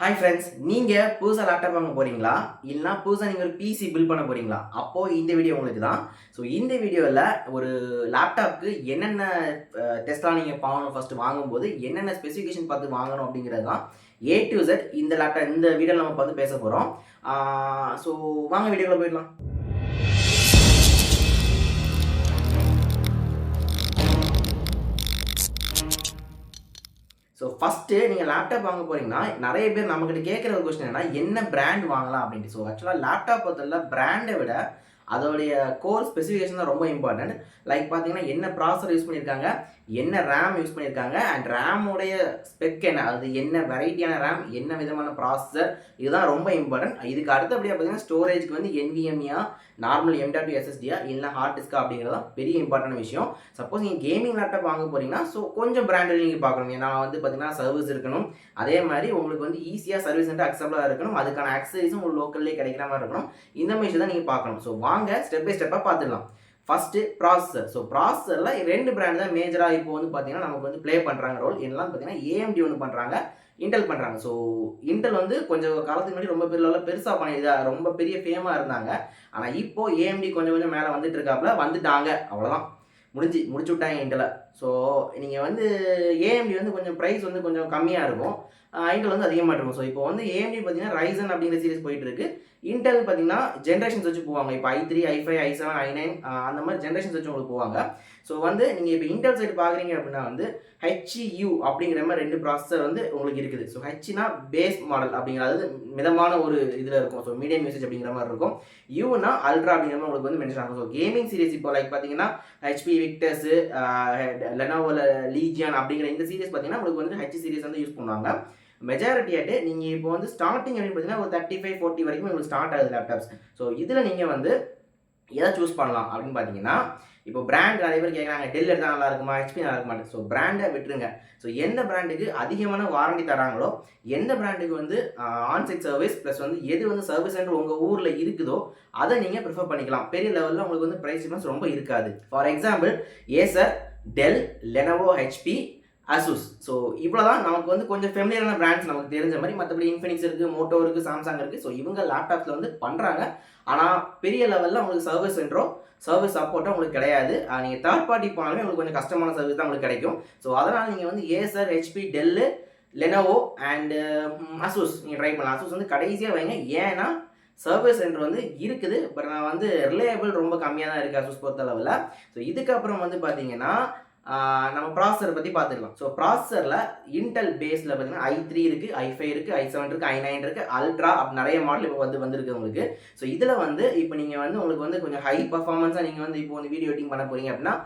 Hi friends நீங்கள் புதுசாக laptop வாங்க போகிறீங்களா இல்லைனா புதுசாக நீங்கள் ஒரு பிசி பில் பண்ண போகிறீங்களா அப்போது இந்த வீடியோ உங்களுக்கு தான். ஸோ இந்த வீடியோவில் ஒரு லேப்டாப்க்கு என்னென்ன டெஸ்ட்லாம் நீங்கள் பார்க்கணும் ஃபஸ்ட்டு வாங்கும்போது என்னென்ன ஸ்பெசிஃபிகேஷன் பார்த்து வாங்கணும் அப்படிங்கிறது தான் ஏ டு இந்த லேப்டாப் இந்த வீடியோவில் நம்ம பார்த்து பேச போகிறோம் ஸோ வாங்க வீடியோவில் போயிடலாம். ஸோ ஃபஸ்ட்டு நீங்கள் லேப்டாப் வாங்க போறீங்கன்னா நிறைய பேர் நம்மக்கிட்ட கேட்குற ஒரு கொஸ்டின் என்னன்னா என்ன பிராண்ட் வாங்கலாம் அப்படின்ட்டு. ஸோ ஆக்சுவலாக லேப்டாப் பொறுத்தவரை பிராண்டை விட அதோடைய கோர் ஸ்பெசிஃபிகேஷன் தான் ரொம்ப இம்பார்ட்டன்ட் லைக் பார்த்தீங்கன்னா என்ன ப்ராசர் யூஸ் பண்ணியிருக்காங்க என்ன ரேம் யூஸ் பண்ணியிருக்காங்க அண்ட் ரேமுடைய ஸ்பெக் என்ன? அது என்ன வெரைட்டியான ரேம் என்ன விதமான ப்ராசஸர் இதுதான் ரொம்ப இம்பார்ட்டன்ட் இதுக்கு அடுத்தபடியாக பார்த்தீங்கன்னா ஸ்டோரேஜ்க்கு வந்து NVMe-யா நார்மல் M.2 எஸ்எஸ்டியா இல்லை ஹார்ட் டிஸ்கா அப்படிங்கிறது தான் பெரிய இம்பார்ட்டன்ட் விஷயம். சப்போஸ் நீங்கள் கேமிங் லேப்டாப் வாங்க போறீங்கன்னா ஸோ கொஞ்சம் பிராண்டட் நீங்கள் பார்க்கணும். ஏன்னா வந்து பார்த்தீங்கன்னா சர்வீஸ் இருக்கணும். அதே மாதிரி உங்களுக்கு வந்து ஈஸியாக சர்வீஸ் வந்து அக்செப்டாக இருக்கணும். அதுக்கான அக்சசரிஸும் உங்களுக்கு லோக்கல்லே கிடைக்கிற மாதிரி இருக்கணும். இந்த மாதிரி விஷயம் தான் நீங்கள் பார்க்கணும். ஸோ வாங்க ஸ்டெப் பை ஸ்டெப்பாக பார்த்துடலாம். ஃபஸ்ட்டு ப்ராசஸர் ஸோ ப்ராசஸரில் ரெண்டு பிராண்ட் தான் மேஜராக இப்போ வந்து பார்த்தீங்கன்னா நமக்கு வந்து ப்ளே பண்ணுறாங்க ரோல் என்னலாம் பார்த்தீங்கன்னா ஏஎம்டி ஒன்று பண்ணுறாங்க இன்டெல் பண்ணுறாங்க ஸோ இன்டெல் வந்து கொஞ்சம் காலத்துக்கு முன்னாடி ரொம்ப பெரிய பெருசாக பண்ணி இதாக ரொம்ப பெரிய ஃபேமாக இருந்தாங்க. ஆனால் இப்போ ஏஎம்டி கொஞ்சம் கொஞ்சம் மேலே வந்துட்டு இருக்காப்புல வந்துட்டாங்க. அவ்வளோதான் முடிஞ்சு முடிச்சு விட்டாங்க இன்டெலை ஸோ நீங்கள் வந்து ஏஎம்டி வந்து கொஞ்சம் ப்ரைஸ் வந்து கொஞ்சம் கம்மியாக இருக்கும். இன்டெல் வந்து அதிகமாக இருக்கும். ஸோ இப்போ வந்து ஏஎம்டி பார்த்தீங்கன்னா ரைசன் அப்படிங்கிற சீரிஸ் போயிட்டு இருக்கு இன்டெல் பார்த்தீங்கன்னா ஜென்ரேஷன்ஸ் வச்சு போவாங்க. இப்போ i three i five i seven i nine அந்த மாதிரி ஜென்ரேஷன்ஸ் வச்சு உங்களுக்கு போவாங்க. ஸோ வந்து நீங்கள் இப்போ இன்டெல் சைடு பார்க்குறீங்க அப்படின்னா வந்து ஹெச்இயூ அப்படிங்கிற மாதிரி ரெண்டு ப்ராசஸர் வந்து உங்களுக்கு இருக்குது. ஸோ ஹெச்னா பேஸ் மாடல் அப்படிங்கிறது மிதமான ஒரு இதில் இருக்கும். ஸோ மீடியம் யூசேஜ் அப்படிங்கிற மாதிரி இருக்கும். யூனா அல்ட்ரா அப்படிங்கிற மாதிரி உங்களுக்கு வந்து மென்ஷன் ஆகும். ஸோ கேமிங் சீரிஸ் இப்போ லைக் பார்த்தீங்கன்னா ஹெச்பி விக்டர்ஸு லெனோவில் லீஜியான் அப்படிங்கிற இந்த சீரிஸ் பார்த்தீங்கன்னா உங்களுக்கு வந்து ஹெச் சீரிஸ் வந்து யூஸ் பண்ணுவாங்க. மெஜாரிட்டியாட்டு நீங்கள் இப்போ வந்து ஸ்டார்டிங் அப்படின்னு பார்த்தீங்கன்னா ஒரு தேர்ட்டி ஃபைவ் ஃபோர்ட்டி வரைக்கும் உங்களுக்கு ஸ்டார்ட் ஆகுது லேப்டாப்ஸ் ஸோ இதில் நீங்கள் வந்து எதை சூஸ் பண்ணலாம் அப்படின்னு பார்த்தீங்கன்னா இப்போ பிராண்ட் நிறைய பேர் கேட்குறாங்க டெல் எடுத்தால் நல்லா இருக்குமா ஹெச்பி நல்லா இருக்குமா ஸோ பிராண்டை விட்டுருங்க. ஸோ எந்த பிராண்டுக்கு அதிகமான வாரண்டி தராங்களோ எந்த பிராண்டுக்கு வந்து ஆன்சைட் சர்வீஸ் ப்ளஸ் வந்து எது வந்து சர்வீஸ் சென்டர் உங்கள் ஊரில் இருக்குதோ அதை நீங்கள் ப்ரிஃபர் பண்ணிக்கலாம். பெரிய லெவலில் உங்களுக்கு வந்து ப்ரைஸ் டிஃபரன்ஸ் ரொம்ப இருக்காது. For example Acer Dell Lenovo HP Asus so இவ்வளோ தான் நமக்கு வந்து கொஞ்சம் ஃபெமிலியரான பிராண்ட்ஸ் நமக்கு தெரிஞ்ச மாதிரி மற்றபடி இன்ஃபினிக்ஸ் இருக்குது மோட்டோ இருக்குது சாம்சங் இருக்குது ஸோ இவங்க லேப்டாப்ஸில் வந்து பண்ணுறாங்க ஆனால் பெரிய லெவலில் உங்களுக்கு சர்வீஸ் சென்டரோ சர்வீஸ் சப்போர்ட்டாக உங்களுக்கு கிடையாது. நீங்கள் தேர்ட் பார்ட்டி போனாலுமே உங்களுக்கு கொஞ்சம் கஷ்டமான சர்வீஸ் தான் உங்களுக்கு கிடைக்கும். ஸோ அதனால் நீங்கள் வந்து Acer HP Dell Lenovo and Asus நீங்கள் ட்ரை பண்ணலாம். அசூஸ் வந்து கடைசியாக வைங்க. ஏன்னா சர்வீஸ் சென்டர் வந்து இருக்குது பட் நான் வந்து ரிலையபிள் ரொம்ப கம்மியாக தான் இருக்குது அசூஸ் பொறுத்த அளவில் ஸோ இதுக்கப்புறம் வந்து பார்த்தீங்கன்னா நம்ம ப்ராசஸரை பற்றி பார்த்துக்கலாம் ஸோ ப்ராசஸரில் இன்டெல் பேஸில் பார்த்தீங்கன்னா ஐ த்ரீ இருக்குது ஐ ஃபைவ் இருக்குது ஐ செவன் இருக்குது ஐ நைன் இருக்குது அல்ட்ரா அப்படி நிறைய மாடல் இப்போ வந்து வந்திருக்கு உங்களுக்கு. ஸோ இதில் வந்து இப்போ நீங்கள் வந்து உங்களுக்கு வந்து கொஞ்சம் ஹை பர்ஃபார்மன்ஸாக நீங்கள் வந்து இப்போ வந்து வீடியோ எடிட்டிங் பண்ண போகிறீங்க அப்படின்னா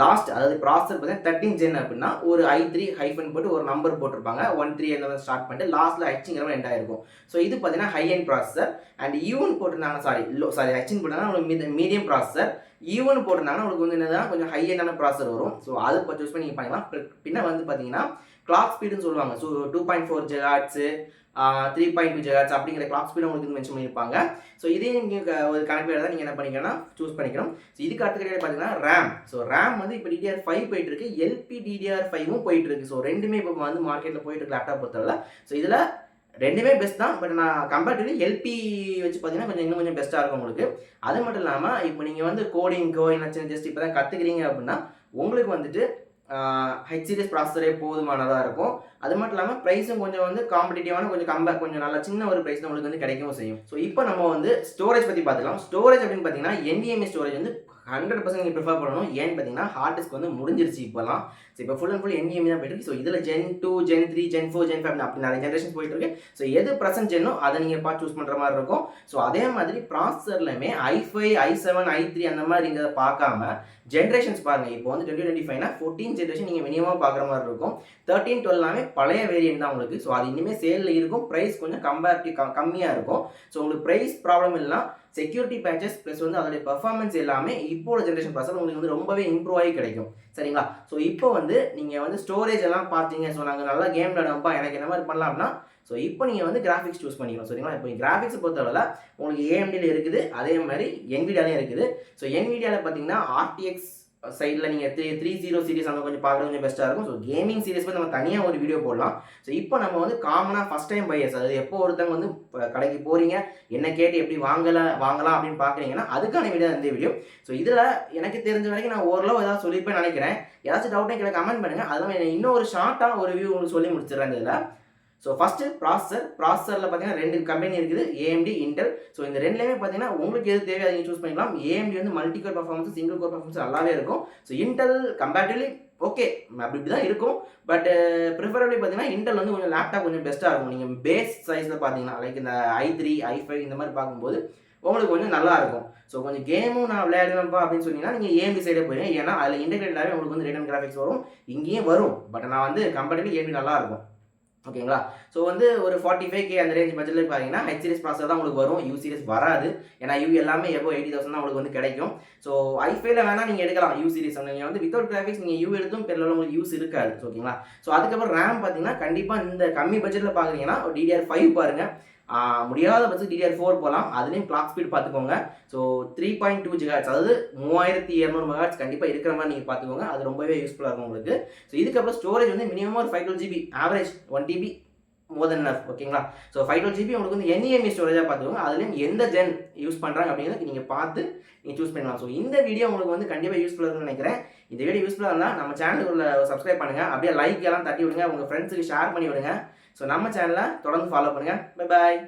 லாஸ்ட் அதாவது ப்ராசஸர் பார்த்தீங்கன்னா தேர்ட்டின் ஜென் அப்படின்னா ஒரு ஐ த்ரீ ஹைஃபன் போட்டு ஒரு நம்பர் போட்டிருப்பாங்க. ஒன் த்ரீ அந்த மாதிரி ஸ்டார்ட் பண்ணிட்டு லாஸ்ட்டில் ஹச்சிங்கிற மாதிரி எண்ட் ஆயிருக்கும். ஸோ இது பார்த்தீங்கன்னா high end processor and even போட்டிருந்தாங்க சாரி லோ சாரி ஹெச்இன் போட்டாங்கன்னா உங்களுக்கு மீடியம் ப்ராசஸர் ஈவன் போட்டிருந்தாங்கன்னா உங்களுக்கு வந்து என்னதான் கொஞ்சம் ஹை எண்டான ப்ராசஸர் வரும். ஸோ அதை பர்ச்சேஸ் பண்ணி நீங்கள் பண்ணிக்கலாம். பின்ன வந்து பார்த்தீங்கன்னா கிளாக் ஸ்பீடுன்னு சொல்லுவாங்க. So two point four gigahertz three point two gigahertz அப்படிங்கிற கிளாக் ஸ்பீடு உங்களுக்கு மென்ஷன் பண்ணியிருப்பாங்க. ஸோ இதே நீங்கள் ஒரு கணக்கு தான் நீங்கள் என்ன பண்ணிக்கணும்னா சூஸ் பண்ணிக்கணும். ஸோ இதுக்கு அடுத்த கிடையாது பார்த்தீங்கன்னா ரேம் ஸோ ரேம் வந்து இப்போ டிடிஆர் ஃபைவ் போயிட்டு இருக்கு எல்பி டிடிஆர் ஃபைவும் போயிட்டு இருக்கு ஸோ ரெண்டுமே இப்போ வந்து மார்க்கெட்டில் போயிட்டு இருக்கு லேப்டாப் பொறுத்தவரை ஸோ இதில் ரெண்டுமே பெஸ்ட் தான். பட் நான் கம்பேர்டிவ்லி எல்பி வச்சு பார்த்தீங்கன்னா கொஞ்சம் இன்னும் கொஞ்சம் பெஸ்ட்டாக இருக்கும் உங்களுக்கு. அது மட்டும் இல்லாமல் இப்போ நீங்கள் வந்து கோடிங்கோ என்ன ஜஸ்ட் இப்போ தான் கற்றுக்கிறீங்க அப்படின்னா உங்களுக்கு வந்துட்டு ஹெச் சீரிஸ் ப்ராசஸரே போதுமானதாக இருக்கும். அது மட்டும் இல்லாமல் ப்ரைஸும் கொஞ்சம் வந்து காம்படிட்டிவான கொஞ்சம் கம்ப கொஞ்சம் நல்ல சின்ன ஒரு ப்ரைஸ் உங்களுக்கு வந்து கிடைக்கவும் செய்யும். ஸோ இப்போ நம்ம வந்து ஸ்டோரேஜ் பற்றி பார்த்துக்கலாம். ஸ்டோரேஜ் அப்படின்னு பார்த்தீங்கன்னா NVMe ஸ்டோரேஜ் வந்து ஹண்ட்ரட் பர்சன்ட் நீங்கள் ப்ரிஃபர் பண்ணணும். ஏன்னு பார்த்தீங்கன்னா ஹார்ட் டிஸ்க் வந்து முடிஞ்சிருச்சு இப்போலாம். ஸோ இப்போ ஃபுல் அண்ட் ஃபுல் என்டிஎம் தான் போயிட்டு இருக்கு. ஸோ இதில் gen two gen three gen four gen five அப்படி நிறைய ஜென்ரேஷன் போயிட்டு இருக்கு. ஸோ எது ப்ரெசன்ட் ஜென்னோ அதை நீங்கள் பார்த்து சூஸ் பண்ணுற மாதிரி இருக்கும். ஸோ அதே மாதிரி ப்ராசஸர்லையுமே i five i seven i three அந்த மாதிரிங்கிறத பார்க்காம ஜென்ரேஷன்ஸ் பாருங்க. இப்போ வந்து டுவெண்ட்டி டுவெண்ட்டி ஃபைவ்னா ஃபோர்டீன் ஜென்ரேஷன் நீங்கள் மினிமம் பார்க்குற மாதிரி இருக்கும். தேர்ட்டீன் டுவெல்லாமே பழைய வேரியன்ட் தான் உங்களுக்கு. ஸோ அது இனிமேல் சேலில் இருக்கும். ப்ரைஸ் கொஞ்சம் கம்பேரிட்டிவ் கம்மியாக இருக்கும். ஸோ உங்களுக்கு ப்ரைஸ் ப்ராப்ளம் இல்லைனா செக்யூரிட்டி பேச்சஸ் ப்ளஸ் வந்து அதோடைய பர்ஃபார்மன்ஸ் எல்லாமே இப்போ உள்ள ஜென்ரேஷன் ப்ராசர் உங்களுக்கு வந்து ரொம்பவே இம்ப்ரூவ் ஆகி கிடைக்கும். சரிங்களா? ஸோ இப்போ வந்து நீங்கள் வந்து ஸ்டோரேஜ் எல்லாம் பார்த்தீங்க ஸோ நாங்கள் நல்லா கேம் விளையாடுவோம்ப்பா எனக்கு என்ன மாதிரி பண்ணலாம் அப்படின்னா ஸோ இப்போ நீங்கள் வந்து கிராஃபிக்ஸ் சூஸ் பண்ணிக்கலாம் சரிங்களா? இப்போ கிராஃபிக்ஸ் பொறுத்தளவில் உங்களுக்கு ஏஎம்டியில் இருக்குது அதே மாதிரி என்விடியாலையும் இருக்குது. ஸோ என்விடியாவில் பார்த்தீங்கன்னா ஆர்டிஎக்ஸ் சைடில் நீங்கள் த்ரீ த்ரீ ஜீரோ சீரிஸ் அந்த கொஞ்சம் பார்க்குறது கொஞ்சம் பெஸ்ட்டாக இருக்கும். ஸோ கேமிங் சீரிஸ் வந்து நம்ம தனியாக ஒரு வீடியோ போடலாம். ஸோ இப்போ நம்ம வந்து காமனாக ஃபஸ்ட் டைம் பையர்ஸ் அதாவது எப்போ ஒருத்தவங்க வந்து கடைக்கு போகிறீங்க என்ன கேட்டு எப்படி வாங்கலாம் வாங்கலாம் அப்படின்னு பார்க்குறீங்கன்னா அதுக்கான வீடியோ இந்த வீடியோ ஸோ இதில் எனக்கு தெரிஞ்ச வரைக்கும் நான் ஓரளவு ஏதாவது சொல்லியிருப்பேன் நினைக்கிறேன். ஏதாச்சும் டவுட்டே கீழே கமெண்ட் பண்ணுங்கள் அதுவும் இன்னொரு ஷார்ட்டாக ஒரு வியூ உங்களுக்கு சொல்லி முடிச்சிடுறேன் இதில். ஸோ ஃபஸ்ட்டு ப்ராசஸர் ப்ராசஸரில் பார்த்தீங்கன்னா ரெண்டு கம்பெனி இருக்குது ஏஎம்டி இன்டெல் ஸோ இந்த ரெண்டுலேயுமே பார்த்தீங்கன்னா உங்களுக்கு எது தேவையோ அதை நீங்கள் சூஸ் பண்ணிக்கலாம். ஏஎம்டி வந்து multi core performance single core performance நல்லாவே இருக்கும். ஸோ இன்டெல் கம்பேரிட்டிவ்லி ஓகே அப்படி இப்படி தான் இருக்கும் பட் ப்ரிஃபரபிளி பார்த்தீங்கன்னா இன்டெல் வந்து கொஞ்சம் லேப்டாப் கொஞ்சம் பெஸ்ட்டாக இருக்கும். நீங்கள் பேஸ் சைஸில் பார்த்தீங்கன்னா லைக் இந்த ஐ த்ரீ ஐ ஃபைவ் இந்த மாதிரி பார்க்கும்போது உங்களுக்கு கொஞ்சம் நல்லா இருக்கும். ஸோ கொஞ்சம் கேமும் நான் விளையாடுவேன்ப்பா அப்படின்னு சொன்னீங்கன்னா நீங்கள் ஏஎம்பி சைடே போயிடுங்க. ஏன்னா அதில் இன்டெகிரேட்டாகவே உங்களுக்கு வந்து ரேட்டன் கிராஃபிக்ஸ் வரும். இங்கேயும் வரும். பட் நான் வந்து கம்பேரிட்டிவ்லி ஏஎம்பி நல்லா இருக்கும். ஓகேங்களா? ஸோ வந்து ஒரு ஃபார்ட்டி ஃபைவ் கே அந்த ரேஞ்ச் பட்ஜெட்டில் பார்த்தீங்கன்னா ஹெச் சீரிஸ் ப்ராசர் தான் உங்களுக்கு வரும். யூ சீரிஸ் வராது. ஏன்னா யூ எல்லாமே எவ்வளோ எயிட்டி தௌசண்ட் தான் உங்களுக்கு வந்து கிடைக்கும். ஸோ ஐஃபைல வேணால் நீங்கள் எடுக்கலாம் யூ சீரிஸ் நீங்கள் வந்து வித்தவுட் கிராஃபிக்ஸ் நீங்கள் யூ எடுத்தும் பெரிய உங்களுக்கு யூஸ் இருக்காது. ஓகேங்களா? ஸோ அதுக்கப்புறம் ரேம் பார்த்தீங்கன்னா கண்டிப்பாக இந்த கம்மி பட்ஜெட்டில் பார்க்குறீங்கன்னா டிடிஆர் ஃபைவ் பாருங்கள் முடியாத பட்சம் டிடிஆர் ஃபோர் போகலாம் அதுலேயும் கிளாக் ஸ்பீட் பார்த்துக்கோங்க. So three point two gigahertz அதாவது மூவாயிரத்தி இரநூறு மெகாட்ஸ் கண்டிப்பாக இருக்கிற மாதிரி நீங்கள் பார்த்துக்கோங்க. அது ரொம்பவே யூஸ்ஃபுல்லாக இருக்கும் உங்களுக்கு. ஸோ இதுக்கப்புறம் ஸ்டோரேஜ் வந்து மினிமம் ஒரு five twelve GB average one TB more than enough ஓகேங்களா ஸோ ஃபைவ் டுவெல் ஜிபி உங்களுக்கு வந்து என்இஎம்இ ஸ்டோரேஜாக பார்த்துக்கோங்க. அதுலேயும் எந்த ஜென் யூஸ் பண்ணுறாங்க அப்படிங்கிறத நீங்கள் பார்த்து நீங்கள் சூஸ் பண்ணலாம். ஸோ இந்த வீடியோ உங்களுக்கு வந்து கண்டிப்பாக யூஸ்ஃபுல்லாக இருக்கும்னு நினைக்கிறேன். இந்த வீடியோ யூஸ்ஃபுல்லாக இருந்தால் நம்ம சேனலுக்குள்ள சப்ஸ்கிரைப் பண்ணுங்கள் அப்படியே லைக் எல்லாம் தட்டி விடுங்க. உங்கள் ஃப்ரெண்ட்ஸுக்கு ஷேர் பண்ணி விடுங்க. ஸோ நம்ம சேனலை தொடர்ந்து ஃபாலோ பண்ணுங்கள் பை பாய்